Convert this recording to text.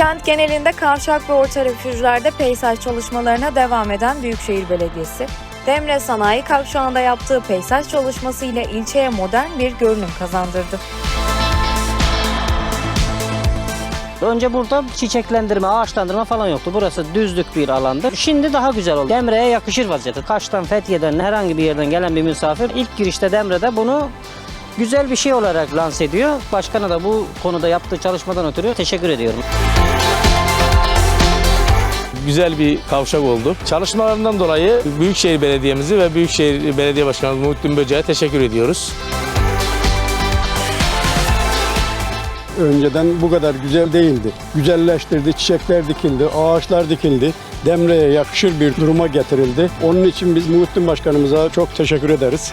Kent genelinde kavşak ve orta refüjlerde peysaj çalışmalarına devam eden Büyükşehir Belediyesi, Demre Sanayi Kavşağı'nda yaptığı peysaj çalışması ile ilçeye modern bir görünüm kazandırdı. Önce burada çiçeklendirme, ağaçlandırma falan yoktu. Burası düzlük bir alandı. Şimdi daha güzel oldu. Demre'ye yakışır vaziyette. Kaş'tan, Fethiye'den, herhangi bir yerden gelen bir misafir ilk girişte Demre'de bunu güzel bir şey olarak lanse ediyor. Başkana da bu konuda yaptığı çalışmadan ötürü teşekkür ediyorum. güzel bir kavşak oldu. Çalışmalarından dolayı Büyükşehir Belediye'mizi ve Büyükşehir Belediye Başkanımız Muhittin Böce'ye teşekkür ediyoruz. önceden bu kadar güzel değildi. Güzelleştirdi, çiçekler dikildi, ağaçlar dikildi. Demre'ye yakışır bir duruma getirildi. Onun için biz Muhittin Başkanımıza çok teşekkür ederiz.